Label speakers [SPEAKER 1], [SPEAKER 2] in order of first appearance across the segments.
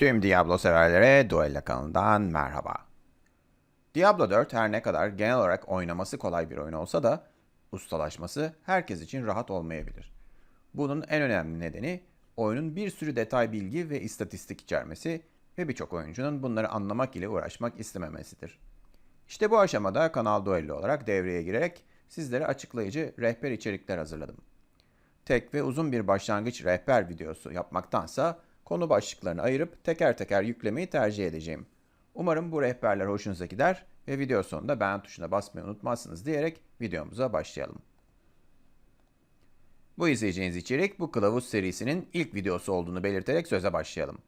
[SPEAKER 1] Tüm Diablo severlere Duella kanalından merhaba. Diablo 4 her ne kadar genel olarak oynaması kolay bir oyun olsa da ustalaşması herkes için rahat olmayabilir. Bunun en önemli nedeni oyunun bir sürü detay bilgi ve istatistik içermesi ve birçok oyuncunun bunları anlamak ile uğraşmak istememesidir. İşte bu aşamada Kanal Duello olarak devreye girerek sizlere açıklayıcı rehber içerikler hazırladım. Tek ve uzun bir başlangıç rehber videosu yapmaktansa konu başlıklarını ayırıp teker teker yüklemeyi tercih edeceğim. Umarım bu rehberler hoşunuza gider ve video sonunda beğen tuşuna basmayı unutmazsınız diyerek videomuza başlayalım. Bu izleyeceğiniz içerik bu kılavuz serisinin ilk videosu olduğunu belirterek söze başlayalım.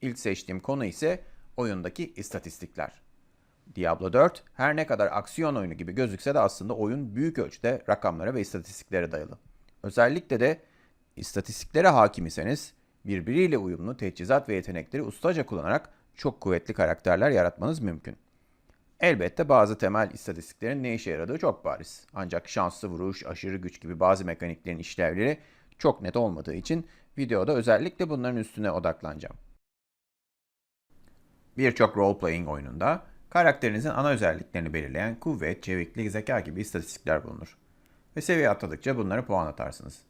[SPEAKER 1] İlk seçtiğim konu ise oyundaki istatistikler. Diablo 4 her ne kadar aksiyon oyunu gibi gözükse de aslında oyun büyük ölçüde rakamlara ve istatistiklere dayalı. Özellikle de istatistiklere hakim iseniz birbiriyle uyumlu teçhizat ve yetenekleri ustaca kullanarak çok kuvvetli karakterler yaratmanız mümkün. Elbette bazı temel istatistiklerin ne işe yaradığı çok bariz. Ancak şanslı vuruş, aşırı güç gibi bazı mekaniklerin işlevleri çok net olmadığı için videoda özellikle bunların üstüne odaklanacağım. Birçok role-playing oyununda karakterinizin ana özelliklerini belirleyen kuvvet, çeviklik, zeka gibi istatistikler bulunur. Ve seviye atladıkça bunlara puan atarsınız.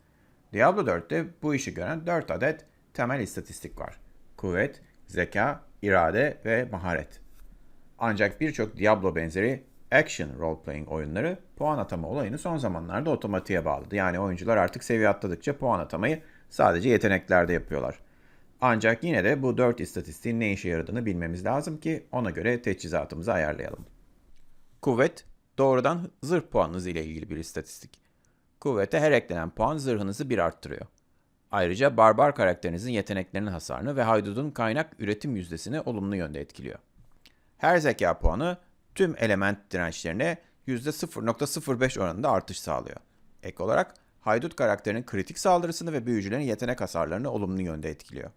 [SPEAKER 1] Diablo 4'te bu işi gören 4 adet temel istatistik var. Kuvvet, zeka, irade ve maharet. Ancak birçok Diablo benzeri action role-playing oyunları puan atama olayını son zamanlarda otomatiğe bağladı. Yani oyuncular artık seviye atladıkça puan atamayı sadece yeteneklerde yapıyorlar. Ancak yine de bu 4 istatistiğin ne işe yaradığını bilmemiz lazım ki ona göre teçhizatımızı ayarlayalım. Kuvvet, doğrudan zırh puanınız ile ilgili bir istatistik. Kuvvete her eklenen puan zırhınızı bir arttırıyor. Ayrıca barbar karakterinizin yeteneklerinin hasarını ve haydudun kaynak üretim yüzdesini olumlu yönde etkiliyor. Her zeka puanı tüm element dirençlerine %0.05 oranında artış sağlıyor. Ek olarak haydut karakterinin kritik saldırısını ve büyücülerin yetenek hasarlarını olumlu yönde etkiliyor.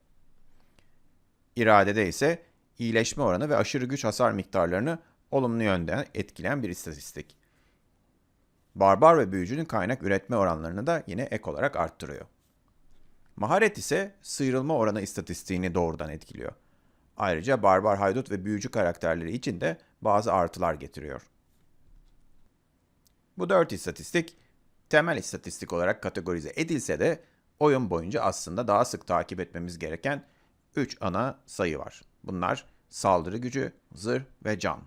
[SPEAKER 1] İradede ise iyileşme oranı ve aşırı güç hasar miktarlarını olumlu yönde etkileyen bir istatistik. Barbar ve büyücünün kaynak üretme oranlarını da yine ek olarak arttırıyor. Maharet ise sıyrılma oranı istatistiğini doğrudan etkiliyor. Ayrıca barbar haydut ve büyücü karakterleri için de bazı artılar getiriyor. Bu dört istatistik temel istatistik olarak kategorize edilse de oyun boyunca aslında daha sık takip etmemiz gereken 3 ana sayı var. Bunlar saldırı gücü, zırh ve can.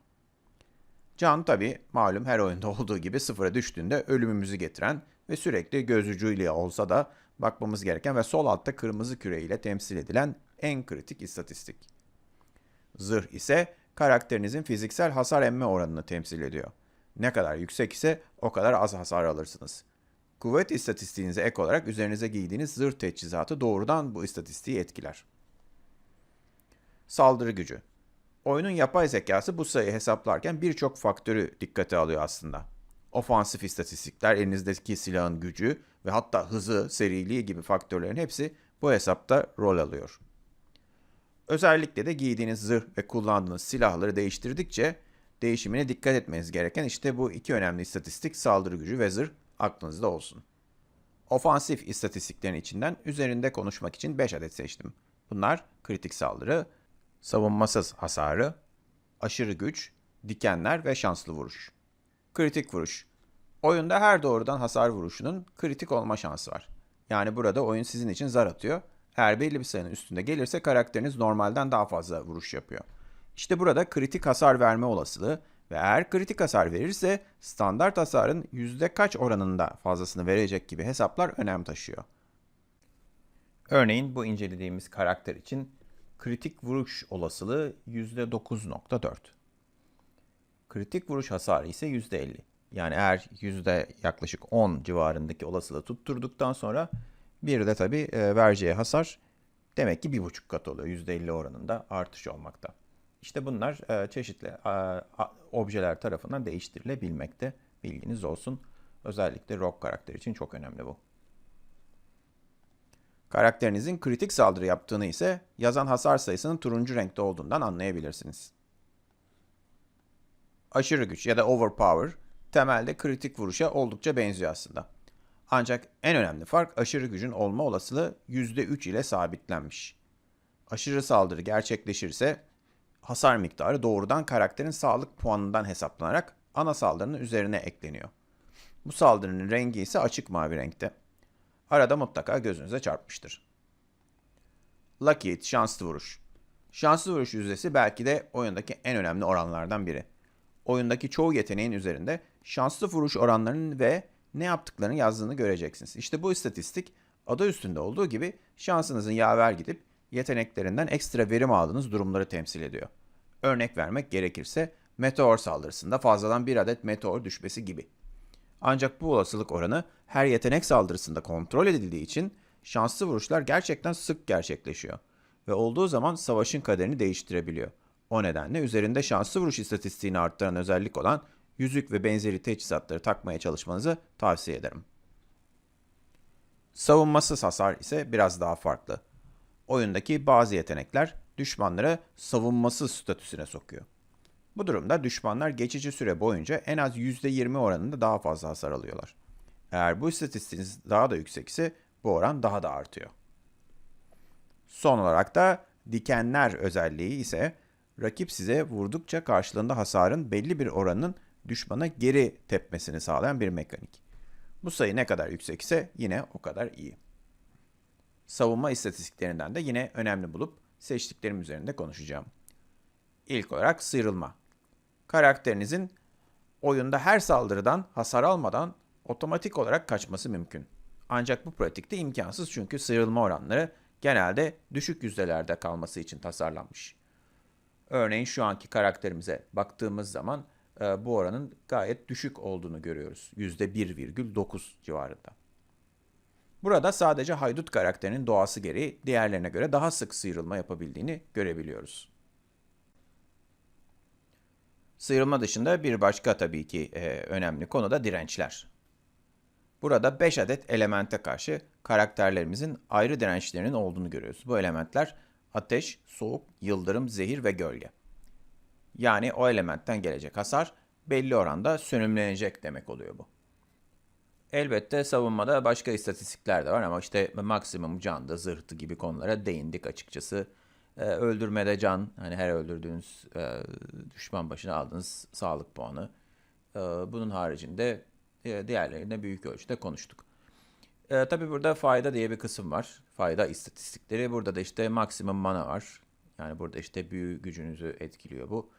[SPEAKER 1] Can tabi malum her oyunda olduğu gibi sıfıra düştüğünde ölümümüzü getiren ve sürekli göz ucuyla olsa da bakmamız gereken ve sol altta kırmızı küre ile temsil edilen en kritik istatistik. Zırh ise karakterinizin fiziksel hasar emme oranını temsil ediyor. Ne kadar yüksek ise o kadar az hasar alırsınız. Kuvvet istatistiğinize ek olarak üzerinize giydiğiniz zırh teçhizatı doğrudan bu istatistiği etkiler. Saldırı gücü. Oyunun yapay zekası bu sayıyı hesaplarken birçok faktörü dikkate alıyor aslında. Ofansif istatistikler, elinizdeki silahın gücü ve hatta hızı, seriliği gibi faktörlerin hepsi bu hesapta rol alıyor. Özellikle de giydiğiniz zırh ve kullandığınız silahları değiştirdikçe değişimine dikkat etmeniz gereken işte bu iki önemli istatistik saldırı gücü ve zırh aklınızda olsun. Ofansif istatistiklerin içinden üzerinde konuşmak için 5 adet seçtim. Bunlar kritik saldırı, savunmasız hasarı, aşırı güç, dikenler ve şanslı vuruş. Kritik vuruş. Oyunda her doğrudan hasar vuruşunun kritik olma şansı var. Yani burada oyun sizin için zar atıyor. Eğer belli bir sayının üstünde gelirse karakteriniz normalden daha fazla vuruş yapıyor. İşte burada kritik hasar verme olasılığı ve eğer kritik hasar verirse standart hasarın yüzde kaç oranında fazlasını verecek gibi hesaplar önem taşıyor. Örneğin bu incelediğimiz karakter için kritik vuruş olasılığı %9.4. Kritik vuruş hasarı ise %50. Yani eğer yüzde yaklaşık 10 civarındaki olasılığı tutturduktan sonra bir de tabii e, vereceği hasar demek ki bir buçuk kat oluyor. %50 oranında artış olmakta. İşte bunlar e, çeşitli e, objeler tarafından değiştirilebilmekte. Bilginiz olsun. Özellikle rock karakter için çok önemli bu. Karakterinizin kritik saldırı yaptığını ise yazan hasar sayısının turuncu renkte olduğundan anlayabilirsiniz. Aşırı güç ya da overpower temelde kritik vuruşa oldukça benziyor aslında. Ancak en önemli fark aşırı gücün olma olasılığı %3 ile sabitlenmiş. Aşırı saldırı gerçekleşirse hasar miktarı doğrudan karakterin sağlık puanından hesaplanarak ana saldırının üzerine ekleniyor. Bu saldırının rengi ise açık mavi renkte. Arada mutlaka gözünüze çarpmıştır. Lucky Hit, şanslı vuruş. Şanslı vuruş yüzdesi belki de oyundaki en önemli oranlardan biri. Oyundaki çoğu yeteneğin üzerinde şanslı vuruş oranlarının ve ne yaptıklarını yazdığını göreceksiniz. İşte bu istatistik adı üstünde olduğu gibi şansınızın yaver gidip yeteneklerinden ekstra verim aldığınız durumları temsil ediyor. Örnek vermek gerekirse meteor saldırısında fazladan bir adet meteor düşmesi gibi. Ancak bu olasılık oranı her yetenek saldırısında kontrol edildiği için şanslı vuruşlar gerçekten sık gerçekleşiyor ve olduğu zaman savaşın kaderini değiştirebiliyor. O nedenle üzerinde şanslı vuruş istatistiğini arttıran özellik olan yüzük ve benzeri teçhizatları takmaya çalışmanızı tavsiye ederim. Savunmasız hasar ise biraz daha farklı. Oyundaki bazı yetenekler düşmanları savunmasız statüsüne sokuyor. Bu durumda düşmanlar geçici süre boyunca en az %20 oranında daha fazla hasar alıyorlar. Eğer bu istatistiğiniz daha da yüksek ise bu oran daha da artıyor. Son olarak da dikenler özelliği ise rakip size vurdukça karşılığında hasarın belli bir oranının düşmana geri tepmesini sağlayan bir mekanik. Bu sayı ne kadar yüksek ise yine o kadar iyi. Savunma istatistiklerinden de yine önemli bulup seçtiklerim üzerinde konuşacağım. İlk olarak sıyrılma. Karakterinizin oyunda her saldırıdan hasar almadan otomatik olarak kaçması mümkün. Ancak bu pratikte imkansız çünkü sıyrılma oranları genelde düşük yüzdelerde kalması için tasarlanmış. Örneğin şu anki karakterimize baktığımız zaman e, bu oranın gayet düşük olduğunu görüyoruz. %1,9 civarında. Burada sadece haydut karakterinin doğası gereği diğerlerine göre daha sık sıyrılma yapabildiğini görebiliyoruz. Sıyrılma dışında bir başka tabii ki e, önemli konu da dirençler. Burada 5 adet elemente karşı karakterlerimizin ayrı dirençlerinin olduğunu görüyoruz. Bu elementler ateş, soğuk, yıldırım, zehir ve gölge. Yani o elementten gelecek hasar belli oranda sönümlenecek demek oluyor bu. Elbette savunmada başka istatistikler de var ama işte maksimum canda, zırhtı gibi konulara değindik açıkçası. Ee, öldürmede can, hani her öldürdüğünüz e, düşman başına aldığınız sağlık puanı. Ee, bunun haricinde e, diğerlerine büyük ölçüde konuştuk. E, tabii burada fayda diye bir kısım var. Fayda istatistikleri. Burada da işte maksimum mana var. Yani burada işte büyü gücünüzü etkiliyor bu.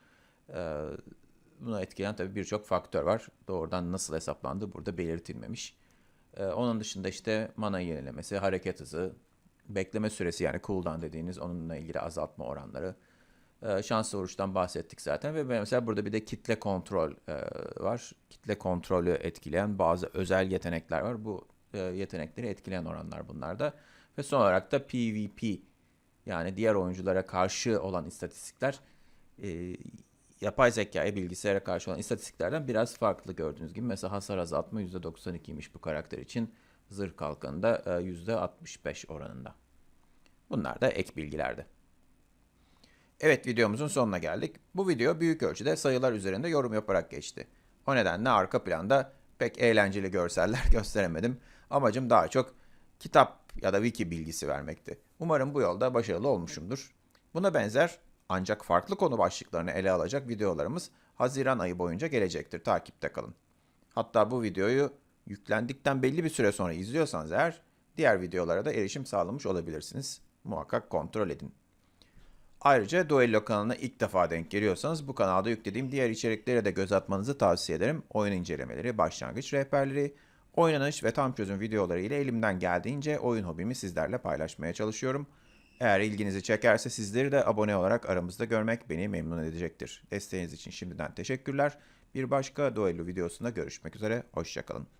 [SPEAKER 1] E, buna etkileyen tabii birçok faktör var. Doğrudan nasıl hesaplandığı burada belirtilmemiş. E, onun dışında işte mana yenilemesi, hareket hızı, bekleme süresi yani cooldown dediğiniz onunla ilgili azaltma oranları. E, şanslı vuruştan bahsettik zaten ve mesela burada bir de kitle kontrol e, var. Kitle kontrolü etkileyen bazı özel yetenekler var. Bu e, yetenekleri etkileyen oranlar bunlar da. Ve son olarak da PvP yani diğer oyunculara karşı olan istatistikler e, yapay zekaya, bilgisayara karşı olan istatistiklerden biraz farklı gördüğünüz gibi. Mesela hasar azaltma %92'ymiş bu karakter için. Zırh kalkanı da e, %65 oranında. Bunlar da ek bilgilerdi. Evet videomuzun sonuna geldik. Bu video büyük ölçüde sayılar üzerinde yorum yaparak geçti. O nedenle arka planda pek eğlenceli görseller gösteremedim. Amacım daha çok kitap ya da wiki bilgisi vermekti. Umarım bu yolda başarılı olmuşumdur. Buna benzer ancak farklı konu başlıklarını ele alacak videolarımız Haziran ayı boyunca gelecektir. Takipte kalın. Hatta bu videoyu yüklendikten belli bir süre sonra izliyorsanız eğer diğer videolara da erişim sağlamış olabilirsiniz. Muhakkak kontrol edin. Ayrıca Duello kanalına ilk defa denk geliyorsanız bu kanalda yüklediğim diğer içeriklere de göz atmanızı tavsiye ederim. Oyun incelemeleri, başlangıç rehberleri, oynanış ve tam çözüm videoları ile elimden geldiğince oyun hobimi sizlerle paylaşmaya çalışıyorum. Eğer ilginizi çekerse sizleri de abone olarak aramızda görmek beni memnun edecektir. Desteğiniz için şimdiden teşekkürler. Bir başka Duello videosunda görüşmek üzere, hoşçakalın.